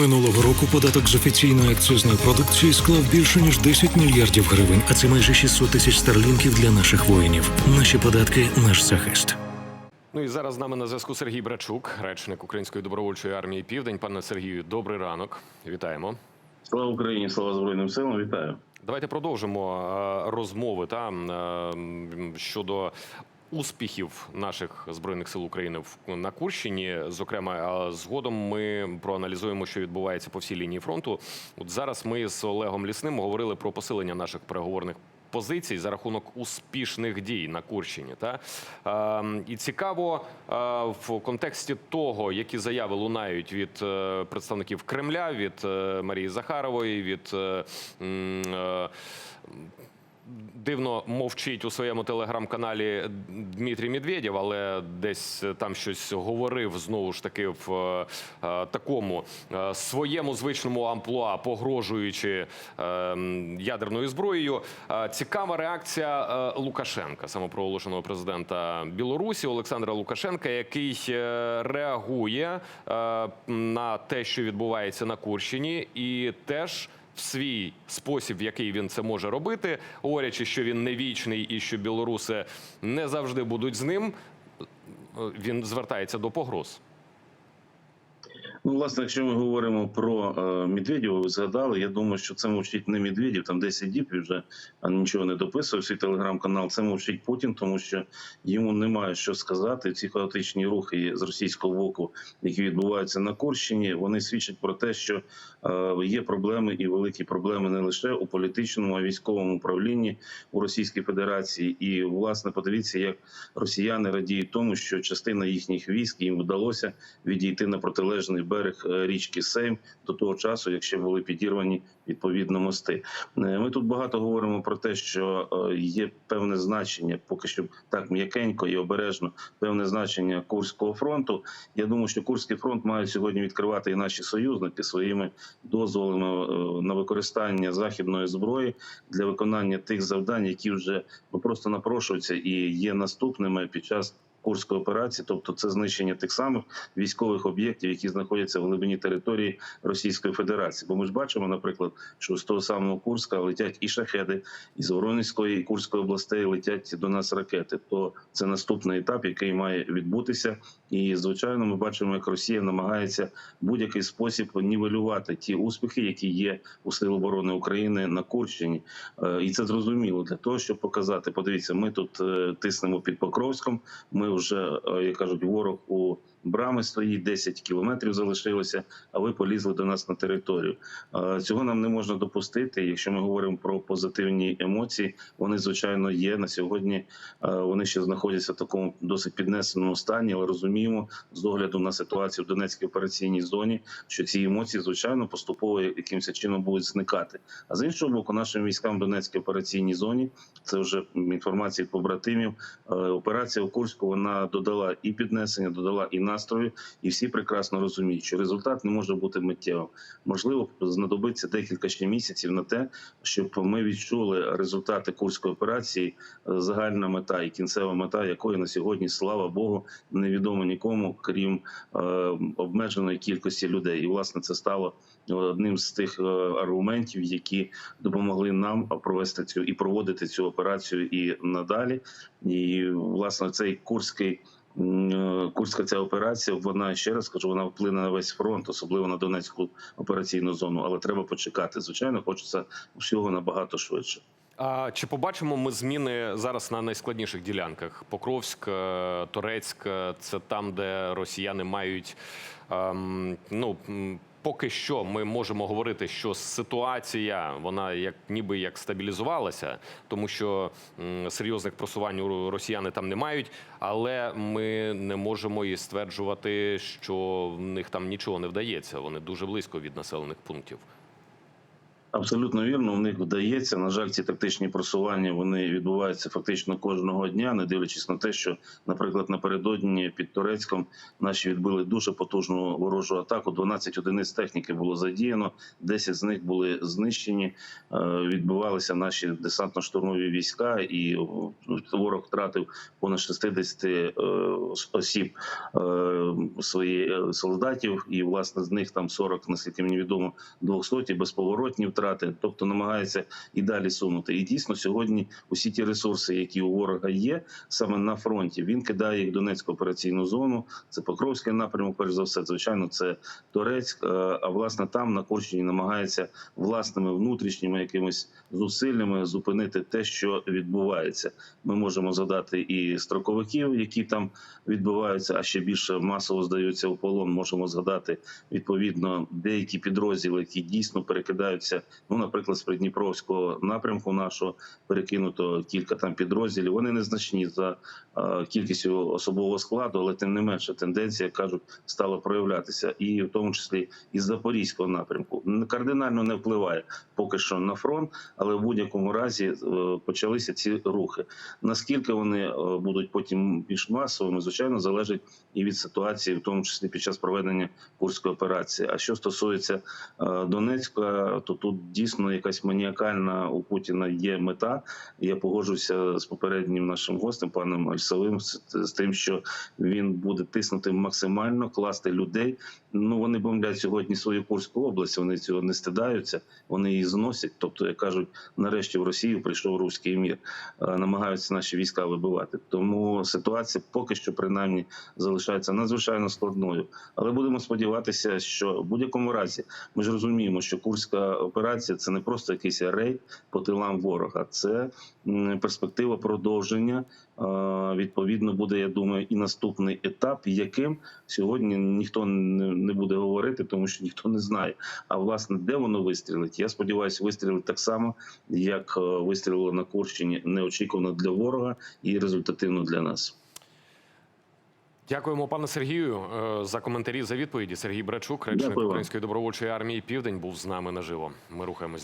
Минулого року податок з офіційної акцизної продукції склав більше ніж 10 мільярдів гривень, а це майже 600 тисяч старлінків для наших воїнів. Наші податки наш захист. Ну і зараз з нами на зв'язку Сергій Брачук, речник Української добровольчої армії Південь. Пане Сергію, добрий ранок. Вітаємо. Слава Україні, слава Збройним силам, вітаю. Давайте продовжимо е, розмови та е, щодо. Успіхів наших збройних сил України на Курщині, зокрема, згодом ми проаналізуємо, що відбувається по всій лінії фронту. От зараз ми з Олегом Лісним говорили про посилення наших переговорних позицій за рахунок успішних дій на Курщині. Та е, і цікаво е, в контексті того, які заяви лунають від е, представників Кремля, від е, Марії Захарової, від е, е, Дивно мовчить у своєму телеграм-каналі Дмитрій Медведєв, але десь там щось говорив знову ж таки в е, такому е, своєму звичному амплуа, погрожуючи е, ядерною зброєю. Цікава реакція Лукашенка, самопроголошеного президента Білорусі Олександра Лукашенка, який реагує на те, що відбувається на Курщині, і теж в свій спосіб, в який він це може робити, говорячи, що він не вічний і що білоруси не завжди будуть з ним. е, Він звертається до погроз. Ну, власне, якщо ми говоримо про е, Медведєва, ви згадали, я думаю, що це мовчить не Медведєв, там 10 діб вже а, нічого не дописував свій телеграм-канал. Це мовчить Путін, тому що йому немає що сказати. Ці хаотичні рухи з російського боку, які відбуваються на Курщині, вони свідчать про те, що е, є проблеми і великі проблеми не лише у політичному, а військовому управлінні у Російській Федерації. І власне подивіться, як росіяни радіють тому, що частина їхніх військ їм вдалося відійти на протилежний берег е, річки Сейм до того часу, якщо були підірвані відповідно мости. Е, Ми тут багато говоримо про те, що е, є певне значення, поки що так м'якенько і обережно, певне значення Курського фронту. Я думаю, що Курський фронт має сьогодні відкривати і наші союзники своїми дозволами на використання західної зброї для виконання тих завдань, які вже ну, просто напрошуються і є наступними під час. Курської операції, тобто це знищення тих самих військових об'єктів, які знаходяться в глибині території Російської Федерації. Бо ми ж бачимо, наприклад, що з того самого Курська летять і шахеди, із Воронезької і Курської областей летять до нас ракети. То це наступний етап, який має відбутися. І звичайно, ми бачимо, як Росія намагається будь-який спосіб нівелювати ті успіхи, які є у Сил оборони України на Курщині. Е, І це зрозуміло для того, щоб показати. Подивіться, ми тут е, тиснемо під Покровськом. Ми вже е, як кажуть, ворог у брами стоїть 10 кілометрів залишилося. А ви полізли до нас на територію. Цього нам не можна допустити. Якщо ми говоримо про позитивні емоції, вони звичайно є на сьогодні. Вони ще знаходяться в такому досить піднесеному стані, але розуміємо з огляду на ситуацію в Донецькій операційній зоні, що ці емоції звичайно поступово якимось чином будуть зникати. А з іншого боку, нашим військам в Донецькій операційній зоні це вже інформація побратимів. Операція у Курську вона додала і піднесення, додала і настрою, і всі прекрасно розуміють, що результат не може бути миттєвим. Можливо, знадобиться декілька ще місяців на те, щоб ми відчули результати курської операції, е, загальна мета і кінцева мета, якої на сьогодні, слава Богу, невідомо нікому, крім е, обмеженої кількості людей. І власне це стало одним з тих е, аргументів, які допомогли нам провести цю і проводити цю операцію і надалі. І власне цей курський. Е, Курська ця операція, вона ще раз кажу, вона вплине на весь фронт, особливо на Донецьку операційну зону. Але треба почекати. Звичайно, хочеться всього набагато швидше. А чи побачимо ми зміни зараз на найскладніших ділянках? Покровськ, Турецьк. Торецьк е, це там, де росіяни мають ем, ну. Поки що ми можемо говорити, що ситуація вона як ніби як стабілізувалася, тому що серйозних просувань у росіяни там не мають, але ми не можемо і стверджувати, що в них там нічого не вдається. Вони дуже близько від населених пунктів. Абсолютно вірно, у них вдається. На жаль, ці тактичні просування вони відбуваються фактично кожного дня, не дивлячись на те, що, наприклад, напередодні під Турецьком наші відбили дуже потужну ворожу атаку. 12 одиниць техніки було задіяно, 10 з них були знищені. Е, Відбувалися наші десантно-штурмові війська, і ворог втратив понад 60 е, осіб е, своїх солдатів, і власне з них там 40, наскільки мені відомо, 200 безповоротні втрати, тобто намагається і далі сунути. І дійсно сьогодні усі ті ресурси, які у ворога є, саме на фронті, він кидає їх в Донецьку операційну зону. Це Покровський напрямок, перш за все, звичайно, це Торецьк. е, А власне там на Корщині намагається власними внутрішніми якимись зусиллями зупинити те, що відбувається. Ми можемо згадати і строковиків, які там відбуваються, а ще більше масово здаються у полон. Можемо згадати відповідно деякі підрозділи, які дійсно перекидаються. Ну, наприклад, з Придніпровського напрямку нашого перекинуто кілька там підрозділів. Вони незначні за кількістю особового складу, але тим не менше тенденція кажуть стала проявлятися, і в тому числі із запорізького напрямку кардинально не впливає поки що на фронт, але в будь-якому разі е, почалися ці рухи. Наскільки вони е, будуть потім більш масовими, звичайно, залежить і від ситуації, в тому числі під час проведення курської операції. А що стосується е, Донецька, то тут дійсно якась маніакальна у Путіна є мета. Я погоджуюся з попереднім нашим гостем, паном Альсовим, з, з тим, що він буде тиснути максимально, класти людей. Ну вони бомблять сьогодні свою Курську область. Вони цього не стидаються, вони її зносять. Тобто, як кажуть, нарешті в Росію прийшов руський мір, Е, намагаються наші війська вибивати. Тому ситуація поки що принаймні залишається надзвичайно складною. Але будемо сподіватися, що в будь-якому разі ми ж розуміємо, що курська операція це не просто якийсь рейд по тилам ворога, це перспектива продовження. Відповідно, буде, я думаю, і наступний етап, яким сьогодні ніхто не не буде говорити, тому що ніхто не знає. А власне, де воно вистрілить? Я сподіваюся, вистрілить так само, як е, вистрілило на Курщині неочікувано для ворога і результативно для нас. Дякуємо, пане Сергію, е, за коментарі за відповіді. Сергій Брачук, речник Дякую. Української добровольчої армії Південь, був з нами наживо. Ми рухаємось.